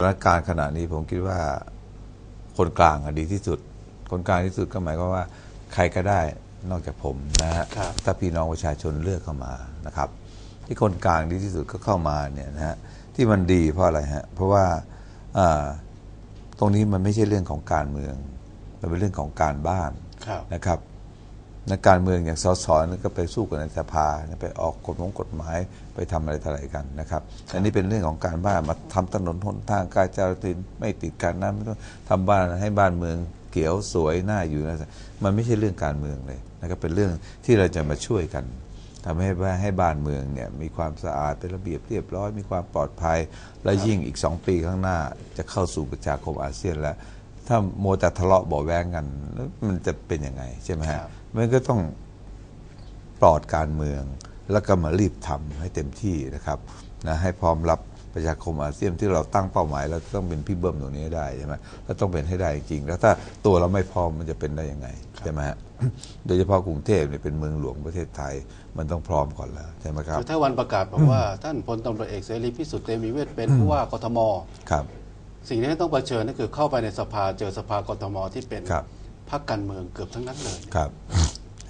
สถานการณ์ขณะนี้ผมคิดว่าคนกลางอะดีที่สุด คนกลางที่สุดก็หมายความว่าใครก็ได้นอกจากผมนะฮะครับถ้าพี่น้องประชาชนเลือกเข้ามานะครับ ที่คนกลางดีที่สุดก็เข้ามาเนี่ยนะฮะที่มันดีเพราะอะไรฮะเพราะว่าอ่าตรงนี้มันไม่ใช่เรื่องของการเมือง มันเป็นเรื่องของการบ้านครับนะครับ นักการเมืองอย่างสสนั่นก็ไปสู้กันในสภาไปออกกฎมายกฎหมายไปทำอะไรต่ออะไรกันนะครับ อันนี้เป็นเรื่องของการบ้านมาทำถนนหนทางการจราจรไม่ติดการน้ำไม่ต้องทำบ้านให้บ้านเมืองเขียวสวยน่าอยู่นะมันไม่ใช่เรื่องการเมืองเลยนะครับเป็นเรื่องที่เราจะมาช่วยกันทำให้บ้านให้บ้านเมืองเนี่ยมีความสะอาดเป็นระเบียบเรียบร้อย มีความปลอดภัย และยิ่งอีกสองปีข้างหน้าจะเข้าสู่ประชาคมอาเซียนแล้ว ถ้าโมวแต่ทะเลาะเบาะแวงกันแล้วมันจะเป็นยังไงใช่ไหมฮะครับมันก็ต้องปลอดการเมือง แล้วก็มารีบทำให้เต็มที่นะครับนะให้พร้อมรับประชาคมอาเซียนที่เราตั้งเป้าหมายเราต้องเป็นพี่เบิ้มตรงนี้ให้ได้ใช่ไหมแล้วต้องเป็นให้ได้จริงๆแล้วถ้าตัวเราไม่พร้อมมันจะเป็นได้ยังไงใช่ไหมฮะโดยเฉพาะกรุงเทพเนี่ยเป็นเมืองหลวงประเทศไทยมันต้องพร้อมก่อนแล้วใช่ไหมครับคือถ้าวันประกาศบอกว่าท่านพลตำรวจเอกเสรีพิสุทธิ์เตมีเวทเป็นผู้ว่ากทมครับ สิ่งที่ต้องเผชิญก็คือเข้าไปในสภาเจอสภากทมที่เป็นครับ พรรคการเมืองเกือบทั้งนั้นเลย ครับ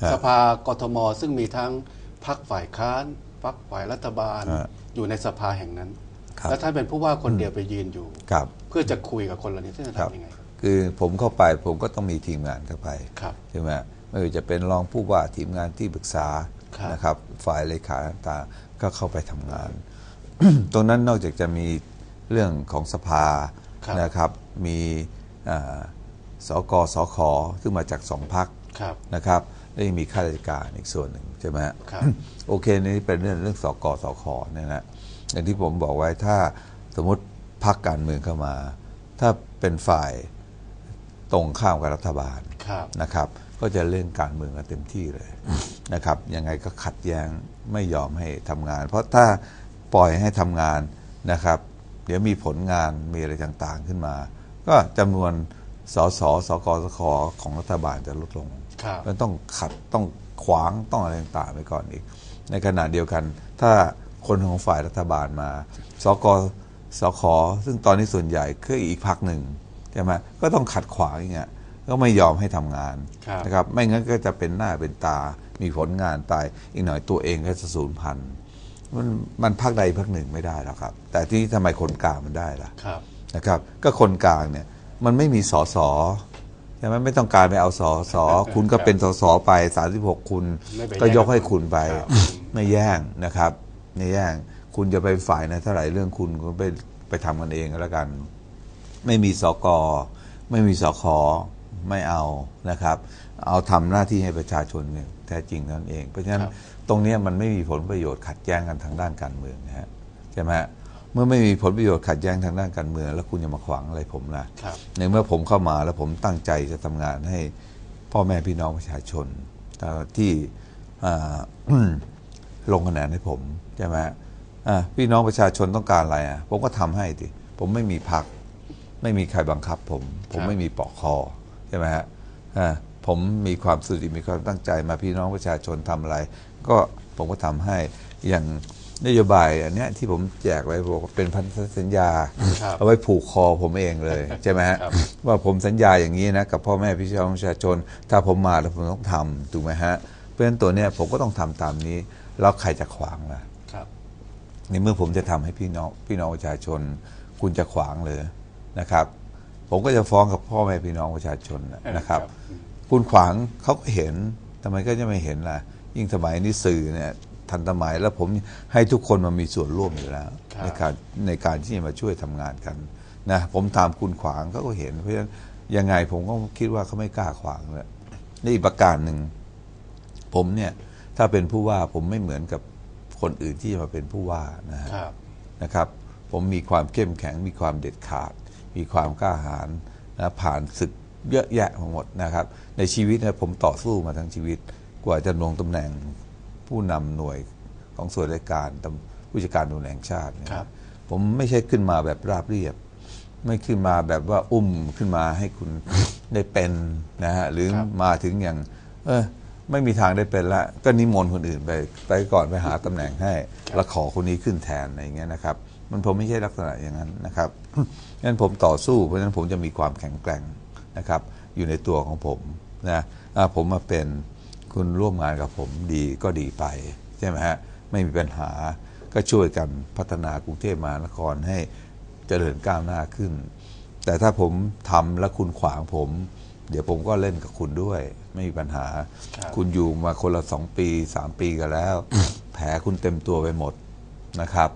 ฮะสภากทมซึ่งมีทั้งพรรคฝ่ายค้านพรรคฝ่ายรัฐบาล ฮะอยู่ในสภาแห่งนั้น ครับ แล้วท่านเป็นผู้ว่าคนเดียวไปยืนอยู่ ครับ เพื่อจะคุยกับคนเหล่านี้ท่านจะครับ ทำยังไงคือผมเข้าไปผมก็ต้องมีทีมงานเข้าไปครับใช่ไหมไม่ว่าจะเป็นรองผู้ว่าทีมงานที่ปรึกษาครับ นะครับ ฝ่ายเลขาต่างๆก็เข้าไปทำงาน ตรงนั้นนอกจากจะมีเรื่องของสภาครับ นะครับมีอ่าสกสคซึ่งมาจากสองพักครับนะครับแล้วยังมีข้าราชการอีกส่วนหนึ่งใช่ไหมฮะครับโอเคนี่เป็นเรื่องเรื่องสกสคเนี่ยนะอย่างที่ผมบอกไว้ถ้าสมมติพักการเมืองเข้ามา ถ้าเป็นฝ่ายตรงข้ามกับรัฐบาลครับนะครับก็จะเล่นการเมืองกันเต็มที่เลยนะครับยังไงก็ขัดแย้งไม่ยอมให้ทำงาน เพราะถ้าปล่อยให้ทำงานนะครับ เดี๋ยวมีผลงานมีอะไรต่างๆขึ้นมา ก็จำนวนสสสกสคของรัฐบาลจะลดลงครับมันต้องขัดต้องขวางต้องอะไรต่างๆไปก่อนอีก ในขณะเดียวกัน ถ้าคนของฝ่ายรัฐบาลมา สกสคซึ่งตอนนี้ส่วนใหญ่คืออีกพักหนึ่งใช่ไหมก็ต้องขัดขวางอย่างเงี้ยก็ไม่ยอมให้ทำงานครับนะครับ ไม่งั้นก็จะเป็นหน้าเป็นตา มีผลงานตาย อีกหน่อยตัวเองก็จะสูญพันธุ์ มันมันพักใดพักหนึ่งไม่ได้หรอกครับ แต่ที่ทำไมคนกลางมันได้ล่ะครับนะครับก็คนกลางเนี่ยมันไม่มีสอสอใช่ไหมไม่ต้องการไปเอาสอสอคุณก็เป็นสอสอไป 36 คุณไม่ไปก็ยกให้คุณไปครับไม่แย่งนะครับไม่แย่งคุณจะไปฝ่ายนะเท่าไหร่เรื่องคุณก็ไปไปทำกันเองก็แล้วกัน ไม่มีสกไม่มีสคไม่เอานะครับ เอาทำหน้าที่ให้ประชาชนเนี่ย แท้จริงนั่นเอง เพราะฉะนั้นครับตรงเนี้ยมันไม่มีผลประโยชน์ขัดแย้งกันทางด้านการเมืองนะฮะใช่ไหมฮะเมื่อไม่มีผลประโยชน์ขัดแย้งทางด้านการเมือง แล้วคุณจะมาขวางอะไรผมล่ะครับในเมื่อผมเข้ามาแล้วผมตั้งใจจะทำงานให้พ่อแม่พี่น้องประชาชนเอ่อที่อ่าลงคะแนนให้ผมใช่ไหมอ่าพี่น้องประชาชนต้องการอะไรอะผมก็ทำให้ดิผมไม่มีพัก ไม่มีใครบังคับผม ผมครับไม่มีปอกคอใช่ไหมฮะอ่า ผมมีความสุจริตมีความตั้งใจมาพี่น้องประชาชนทำอะไร ก็ผมก็ทำให้อย่างนโยบายอันเนี้ยที่ผมแจกไว้บอกว่าเป็นพันธสัญญาครับเอาไว้ผูกคอผมเองเลยใช่ไหมฮะครับว่าผมสัญญาอย่างนี้นะกับพ่อแม่พี่น้องประชาชน ถ้าผมมาแล้วผมต้องทำถูกไหมฮะเพราะฉะนั้นตัวเนี้ยผมก็ต้องทำตามนี้แล้วใครจะขวางล่ะครับในเมื่อผมจะทำให้พี่น้องพี่น้องประชาชน คุณจะขวางเลยนะครับ ผมก็จะฟ้องกับพ่อแม่พี่น้องประชาชนน่ะนะครับ คุณขวางเขาก็เห็นทำไมก็จะไม่เห็นล่ะ ยิ่งสมัยนี้สื่อเนี่ยทันสมัยแล้วผมให้ทุกคนมามีส่วนร่วมอยู่แล้วครับในการในการที่จะมาช่วยทำงานกันนะผมตามคุณขวางเขาก็เห็น เพราะฉะนั้นยังไงผมก็คิดว่าเขาไม่กล้าขวางเลยนี่อีกประการหนึ่งผมเนี่ยถ้าเป็นผู้ว่าผมไม่เหมือนกับคนอื่นที่จะมาเป็นผู้ว่านะฮะครับนะครับ ผมมีความเข้มแข็งมีความเด็ดขาด มีความกล้าหาญนะผ่านศึก เยอะแยะมาหมดนะครับ ในชีวิตเนี่ยผมต่อสู้มาทั้งชีวิตกว่าจะลงตำแหน่งผู้นำหน่วยของส่วนราชการตำผู้จัดการตำรวจแห่งชาติเนี่ยครับผมไม่ใช่ขึ้นมาแบบราบเรียบ ไม่ขึ้นมาแบบว่าอุ้มขึ้นมาให้คุณได้เป็นนะฮะหรือครับมาถึงอย่าง เออไม่มีทางได้เป็นละ ก็นิมนต์คนอื่นไปไปก่อนไปหาตำแหน่งให้แล้วขอคนนี้ขึ้นแทนอะไรอย่างเงี้ยนะครับ มันผมไม่ใช่ลักษณะอย่างนั้นนะครับงั้นผมต่อสู้เพราะฉะนั้นผมจะมีความแข็งแกร่ง นะครับอยู่ในตัวของผมนะอ่าผมมาเป็นคุณร่วมงานกับผมดีก็ดีไป ใช่ไหมฮะ ไม่มีปัญหาก็ช่วยกันพัฒนากรุงเทพมหานครให้เจริญก้าวหน้าขึ้น แต่ถ้าผมทำแล้วคุณขวางผม เดี๋ยวผมก็เล่นกับคุณด้วย ไม่มีปัญหาครับคุณอยู่มาคนละสองปีสามปีกันแล้ว แผลคุณเต็มตัวไปหมดนะครับ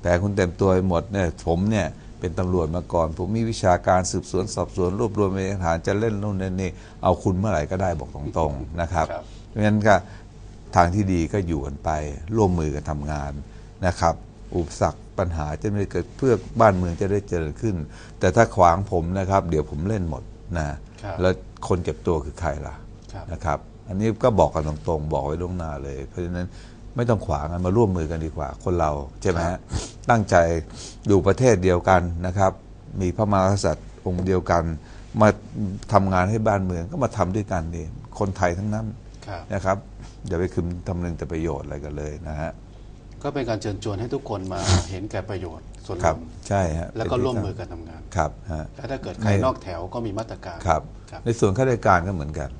แผลคุณเต็มตัวไปหมดเนี่ยผมเนี่ย เป็นตำรวจมาก่อน ผมมีวิชาการสืบสวนสอบสวนรวบรวมพยานฐานจะเล่นนู่นเล่นนี่ เอาคุณเมื่อไหร่ก็ได้บอกตรงๆนะครับครับเพราะฉะนั้นก็ทางที่ดีก็อยู่กันไปร่วมมือกันทำงานนะครับ อุปสรรคปัญหาจะไม่ได้เกิดเพื่อบ้านเมืองจะได้เจริญขึ้น แต่ถ้าขวางผมนะครับ เดี๋ยวผมเล่นหมดนะครับแล้วคนเจ็บตัวคือใครล่ะครับนะครับ อันนี้ก็บอกกันตรงๆ บอกไว้ล่วงหน้าเลย เพราะฉะนั้น ไม่ต้องขวางกันมาร่วมมือกันดีกว่า คนเราใช่ไหมฮะตั้งใจอยู่ประเทศเดียวกันนะครับ มีพระมหากษัตริย์องค์เดียวกัน มาทำงานให้บ้านเมืองก็มาทำด้วยกันนี่คนไทยทั้งนั้นครับนะครับอย่าไปคืมทำนึงแต่ประโยชน์อะไรกันเลยนะฮะก็เป็นการเชิญชวนให้ทุกคนมาเห็นแก่ประโยชน์ส่วนครรับวมใช่ฮะแล้วก็เป็นที่ร่วมตั้งมือกันทำงานครับฮะและถ้าเกิดใครไม่นอกแถวก็มีมาตรการครับครับ ในส่วนข้าราชการก็เหมือนกัน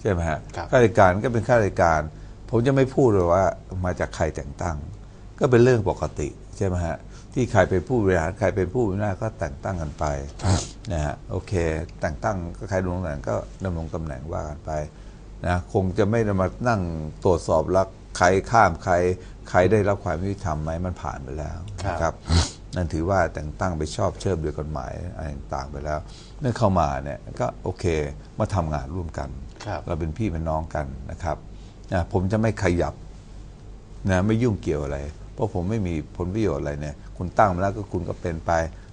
ใช่ไหมฮะครับข้าราชการก็เป็นข้าราชการ ผมจะไม่พูดเลยว่ามาจากใครแต่งตั้ง ก็เป็นเรื่องปกติใช่ไหมฮะที่ใครเป็นผู้บริหารใครเป็นผู้มีหน้าจก็แต่งตั้งกันไปนะฮะโอเค แต่งตั้งก็ใครดำรงตำแหน่งก็ดำรงตำแหน่งว่ากันไปนะคงจะไม่ได้มานั่งตรวจสอบแล้วใครข้ามใคร ใครได้รับความยุติธรรมไหมมันผ่านไปแล้วนะครับ นั่นถือว่าแต่งตั้งไปชอบเชิบโดยกฎหมายอะไรต่างๆไปแล้ว เมื่อเข้ามาเนี่ยก็โอเคมาทำงานร่วมกันครับเราเป็นพี่เป็นน้องกันนะครับ นะผมจะไม่ขยับนะไม่ยุ่งเกี่ยวอะไร เพราะผมไม่มีผลประโยชน์อะไรเนี่ยคุณตั้งมาแล้วก็คุณก็เป็นไป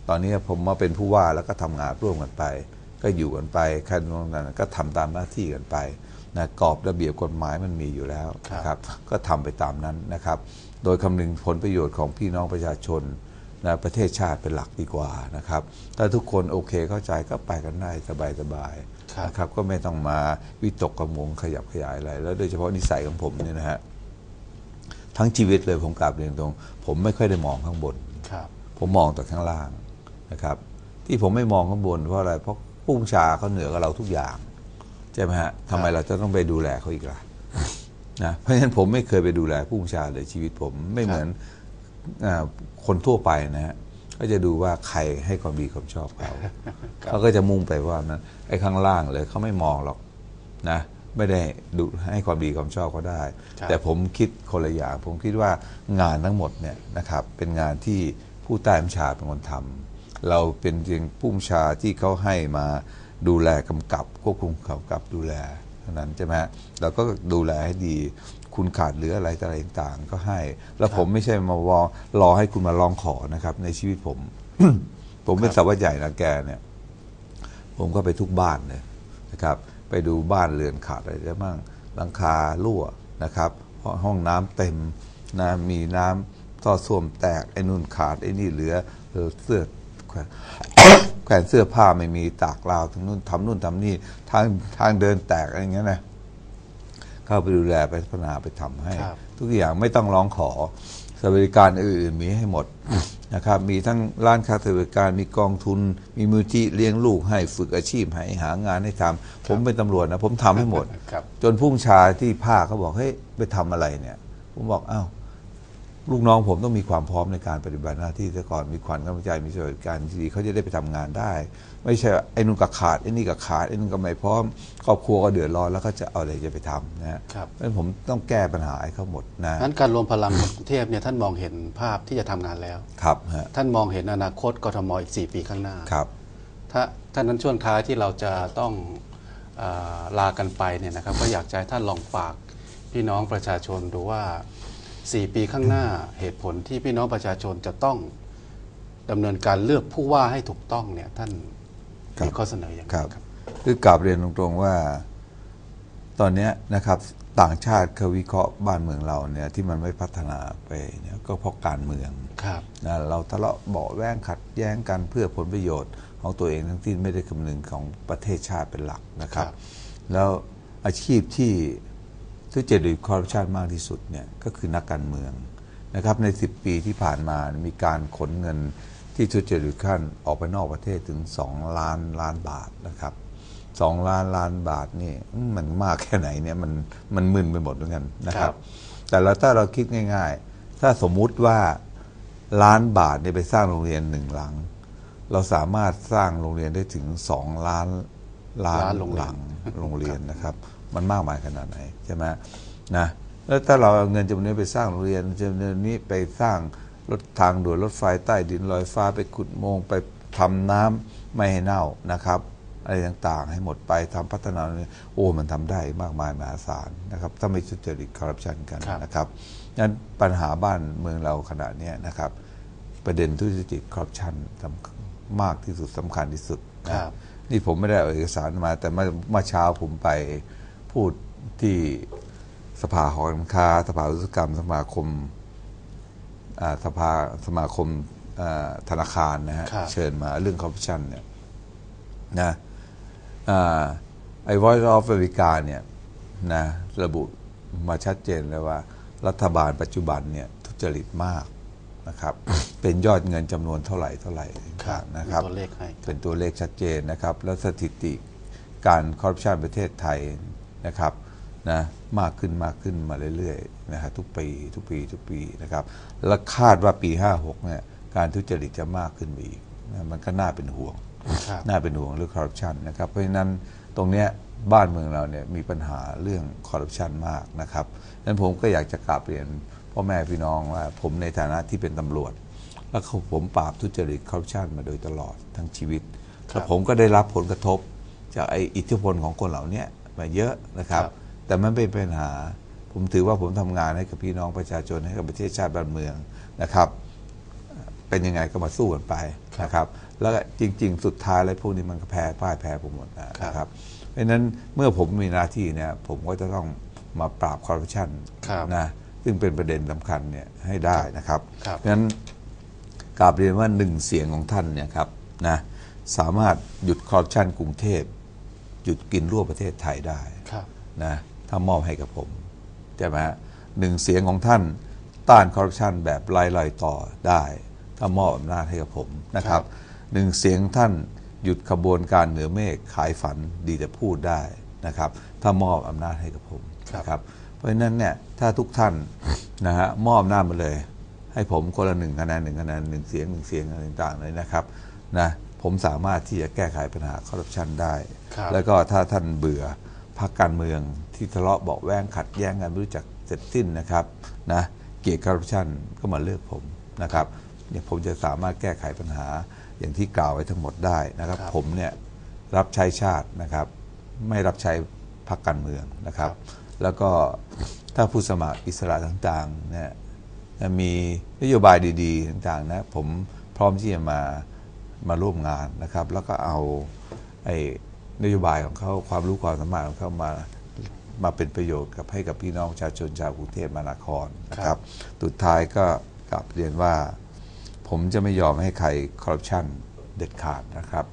ตอนนี้ผมมาเป็นผู้ว่าแล้วก็ทำงานร่วมกันไป ก็อยู่กันไปใครตรงนั้นก็ทำตามหน้าที่กันไปนะกรอบระเบียบกฎหมายมันมีอยู่แล้วนะครับ ก็ทำไปตามนั้นนะครับ โดยคำนึงผลประโยชน์ของพี่น้องประชาชน นะประเทศชาติเป็นหลักดีกว่านะครับ ถ้าทุกคนโอเคเข้าใจก็ไปกันได้สบายๆครับนะครับก็ไม่ต้องมาวิตกกังวลขยับขยายอะไร แล้วโดยเฉพาะนิสัยของผมเนี่ยนะฮะทั้งชีวิตเลยผมกลับเรียนตรง ผมไม่ค่อยได้มองข้างบนครับผมมองแต่ข้างล่างนะครับ ที่ผมไม่มองข้างบนเพราะอะไรเพราะผู้บัญชาเขาเหนือกว่าเราทุกอย่างใช่ไหมฮะทำไมเราจะต้องไปดูแลเขาอีกล่ะนะเพราะฉะนั้นผมไม่เคยไปดูแลผู้บัญชาเลยชีวิตผมไม่เหมือนอา คนทั่วไปนะฮะก็จะดูว่าใครให้ความดีความชอบเขาเขาก็จะมุ่งไปว่านั้นไอ้ข้างล่างเลยเขาไม่มองหรอกนะไม่ได้ดูให้ความดีความชอบเขาได้ครับแต่ผมคิดคนละอย่างผมคิดว่างานทั้งหมดเนี่ยนะครับเป็นงานที่ผู้ใต้บัญชาเป็นคนทำเราเป็นเพียงผู้บัญชาที่เขาให้มาดูแลกำกับควบคุมกำกับดูแลเท่านั้นใช่ไหมฮะเราก็ดูแลให้ดี คุณขาดเหลืออะไรต่อะไรต่างๆ ก็ให้ แล้วผมไม่ใช่มาวอรอให้คุณมาร้องขอนะครับ ในชีวิตผม ผมเป็นสาวใหญ่นะแกเนี่ย ผมก็ไปทุกบ้านเลยนะครับ ไปดูบ้านเรือนขาดอะไรได้บ้างหลังคารั่วนะครับห้องน้ำเต็มนะมีน้ำท่อส้วมแตกไอ้นู่นขาดไอ้นี่เหลือเสื้อแขวนแขวนเสื้อผ้าไม่มีตากราวทั้งนู่นทำนู่นทำนี่ทางทางเดินแตกอะไรอย่างเงี้ยนะ เข้าไปดูแลไปพัฒนาไปทำให้ครับทุกอย่างไม่ต้องร้องขอสวัสดิการอื่นๆมีให้หมดนะครับมีทั้งร้านค้าสวัสดิการมีกองทุน มีมูลที่เลี้ยงลูกให้ฝึกอาชีพให้หางานให้ทำผมเป็นตำรวจนะผมทำให้หมดครับจนผู้บัญชาที่ภาคเขาบอกเฮ้ยไปทำอะไรเนี่ย ผมบอกอ้าว ลูกน้องผมต้องมีความพร้อมในการปฏิบัติหน้าที่ซะก่อนมีความกำลังใจมีสวัสดิการที่ดีเขาจะได้ไปทำงานได้ ไม่ใช่ไอ้นู่นก็ขาดไอ้นี่ก็ขาดไอ้นู่นก็ไม่พร้อมครอบครัวก็เดือดร้อนแล้วก็จะเอาอะไรจะไปทำนะฮะครับเพราะฉะนั้นผมต้องแก้ปัญหาให้เขาหมดนะนั้นการรวมพลังของกรุงเทพเนี่ยท่านมองเห็นภาพที่จะทำงานแล้วครับฮะท่านมองเห็นอนาคตกทมอีก 4 ปีข้างหน้าครับถ้าท่านนั้นช่วงท้ายที่เราจะต้องเออลากันไปเนี่ยนะครับก็อยากจะให้ท่านลองฝากพี่น้องประชาชนดูว่า 4 ปีข้างหน้าเหตุผลที่พี่น้องประชาชนจะต้องดำเนินการเลือกผู้ว่าให้ถูกต้องเนี่ยท่านครับมีข้อเสนออย่างไรครับครับคือกลับเรียนตรงๆว่า ตอนเนี้ยนะครับต่างชาติเขาวิเคราะห์บ้านเมืองเราเนี่ยที่มันไม่พัฒนาไปเนี่ยก็เพราะการเมืองครับนะเราทะเลาะเบาะแว้งขัดแย้งกันเพื่อผลประโยชน์ของตัวเองทั้งที่ไม่ได้คำนึงของประเทศชาติเป็นหลักนะครับครับแล้วอาชีพที่ ทุจริตคอร์รัปชันมากที่สุดเนี่ยก็คือนักการเมืองนะครับใน 10 ปีที่ผ่านมามีการขนเงินที่ทุจริตขั้นออกไปนอกประเทศถึง 2 ล้านล้านบาทนะครับสองล้านล้านบาทนี่อืมมันมากแค่ไหนเนี่ยมันมันมึนไปหมดเหมือนกันนะคครัรับบแต่เราถ้าเราคิดง่าย ๆ ถ้าสมมุติว่าล้านบาทเนี่ยไปสร้างโรงเรียนหนึ่งหลัง เราสามารถสร้างโรงเรียนได้ถึงสองล้านล้านล้านโรงเรียนหลังโรงเรียนนะครับ มันมากมายขนาดไหนใช่ไหมนะแล้วถ้าเราเอาเงินจำนวนนี้ไปสร้างโรงเรียนจำนวนนี้ไปสร้างรถทางด่วนรถไฟใต้ดินลอยฟ้าไปขุดโมงค์ไปทำน้ำไม่ให้เน่านะครับ อะไรต่างๆ ให้หมดไปทำพัฒนาเนี่ยโอ้มันทำได้มากมายมหาศาลนะครับ ถ้าไม่ทุจริตคอร์รัปชันกันครับนะครับงั้นปัญหาบ้านเมืองเราขณะเนี้ยนะครับ ประเด็นทุจริตคอร์รัปชันสำคัญมากที่สุดสำคัญที่สุดนะครับนี่ผมไม่ได้เอาเอกสารมา แต่เมื่อเมื่อเช้าผมไป พูดที่สภาหอการค้า สภาอุตสาหกรรม สมาคมอ่าสภาสมาคมอ่าธนาคารนะฮะครับเชิญมาเรื่องคอร์รัปชันเนี่ยนะอ่าไอ้ Voice of America เนี่ยนะระบุมาชัดเจนเลยว่า รัฐบาลปัจจุบันเนี่ยทุจริตมากนะครับ เป็นยอดเงินจำนวนเท่าไหร่เท่าไหร่นะครับมีตัวเลขให้เป็นตัวเลขชัดเจนนะครับ แล้วสถิติการคอร์รัปชันประเทศไทย นะครับนะมากขึ้นมากขึ้นมาเรื่อยๆนะครับทุกปีทุกปีทุกปีนะครับและคาดว่าปี 56เนี่ยการทุจริตจะมากขึ้นไปอีกนะมันก็น่าเป็นห่วงครับน่าเป็นห่วงเรื่องคอร์รัปชันนะครับ เพราะฉะนั้นตรงเนี้ยบ้านเมืองเราเนี่ยมีปัญหาเรื่องคอร์รัปชันมากนะครับดังนั้นผมก็อยากจะกราบเรียนพ่อแม่พี่น้องว่าผมในฐานะที่เป็นตำรวจ แล้วเขาผมปราบทุจริตคอร์รัปชันมาโดยตลอดทั้งชีวิตครับแล้วผมก็ได้รับผลกระทบจากไอ้อิทธิพลของคนเหล่านี้ มาเยอะนะครับครับ แต่มันเป็นปัญหา ผมถือว่าผมทำงานให้กับพี่น้องประชาชนให้กับประเทศชาติบ้านเมืองนะครับ เป็นยังไงก็มาสู้กันไปนะครับ แล้วก็จริง ๆ สุดท้ายแล้วพวกนี้มันก็แพ้พ่ายแพ้ผมหมดนะครับ เพราะฉะนั้นเมื่อผมมีหน้าที่เนี่ยผมก็จะต้องมาปราบคอร์รัปชันครับนะซึ่งเป็นประเด็นสำคัญเนี่ยให้ได้นะครับครับเพราะฉะนั้นกราบเรียนว่าหนึ่งเสียงของท่านเนี่ยครับนะสามารถหยุดคอร์รัปชันกรุงเทพ หยุดกินรั่วประเทศไทยได้ครับนะถ้ามอบให้กับผมใช่ไหมฮะหนึ่งเสียงของท่านต้านคอร์รัปชันแบบไล่ลอยต่อได้ ถ้ามอบอำนาจให้กับผมนะครับหนึ่งเสียงท่านหยุดขบวนการเหนือเมฆขายฝันดีแต่พูดได้นะครับ ถ้ามอบอำนาจให้กับผมครับนะครับ เพราะฉะนั้นเนี่ยถ้าทุกท่านนะฮะมอบอำนาจมาเลย ให้ผมคนละหนึ่งคะแนนหนึ่งคะแนนหนึ่งเสียงหนึ่งเสียงอะไรต่างๆเลยนะครับนะ ผมสามารถที่จะแก้ไขปัญหาคอร์รัปชันได้ครับแล้วก็ถ้าท่านเบื่อพรรคการเมืองที่ทะเลาะเบาะแว้งขัดแย้งกันไม่รู้จักเสร็จสิ้นนะครับนะเกลียดคอร์รัปชันก็มาเลือกผมนะครับเนี่ยผมจะสามารถแก้ไขปัญหาอย่างที่กล่าวไว้ทั้งหมดได้นะครับครับ ผมเนี่ยรับใช้ชาตินะครับ ไม่รับใช้พรรคการเมืองนะครับ แล้วก็ถ้าผู้สมัครอิสระต่างๆเนี่ยมีนโยบายดี ๆ ต่างๆนะผมพร้อมที่จะมา มาร่วมงานนะครับ แล้วก็เอาไอ้นโยบายของเขาความรู้ความสามารถของเขามามาเป็นประโยชน์กับให้กับพี่น้องประชาชนชาวกรุงเทพมหานครนะครับสุดท้ายก็กลับเรียนว่า ผมจะไม่ยอมให้ใครคอร์รัปชันเด็ดขาดนะครับ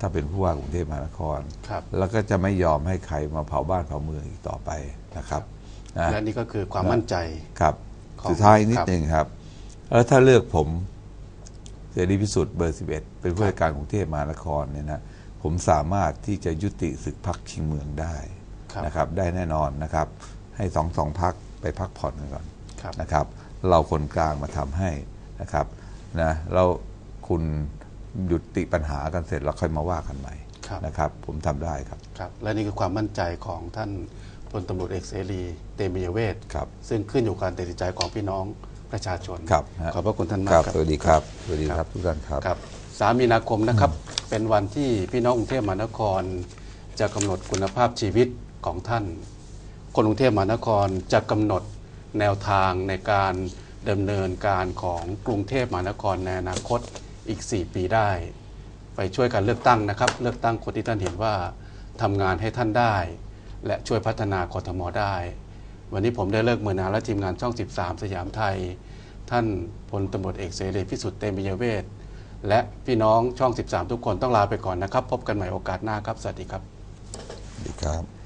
ถ้าเป็นผู้ว่ากรุงเทพมหานครครับแล้วก็จะไม่ยอมให้ใครมาเผาบ้านเผาเมืองอีกต่อไปนะครับนะและนี่ก็คือความมั่นใจครับของสุดท้ายนิดครับหนึ่งครับ แล้วถ้าเลือกผม เสรีพิสุทธิ์เบอร์ 11 เป็นผู้ว่าการกรุงเทพมหานครเนี่ยนะผมสามารถที่จะยุติศึกพักชิงเมืองได้ครับนะครับ ได้แน่นอนนะครับ ให้สองสองพักไปพักผ่อนกันก่อนครับนะครับ เราคนกลางมาทำให้นะครับนะเราคุณหยุดติปัญหากันเสร็จแล้วค่อยมาว่ากันใหม่ครับนะครับ ผมทำได้ครับครับ และนี่คือความมั่นใจของท่านพลตำรวจเอกเสรีเตมียเวทครับซึ่งขึ้นอยู่กับการตัดสินใจของพี่น้อง ประชาชน ครับขอบพระคุณท่านมาคกรับครับ สวัสดีครับ สวัสดีครับทุกท่านครับ ครับสามมีนาคมนะครับ เป็นวันที่พี่น้องกรุงเทพมหานคร จะกำหนดคุณภาพชีวิตของท่าน คนกรุงเทพมหานครจะกำหนดแนวทางในการดำเนินการของกรุงเทพมหานครในอนาคตอีก 4 ปีได้ ไปช่วยกันเลือกตั้งนะครับ เลือกตั้งคนที่ท่านเห็นว่าทำงานให้ท่านได้ และช่วยพัฒนากทมได้ วันนี้ผมได้เลิกมือนาและทีมงานช่อง 13 สยามไทย ท่านพลตำรวจเอกเสรีพิสุทธิ์เตมียเวทและพี่น้องช่อง 13 ทุกคนต้องลาไปก่อนนะครับ พบกันใหม่โอกาสหน้าครับ สวัสดีครับ สวัสดีครับ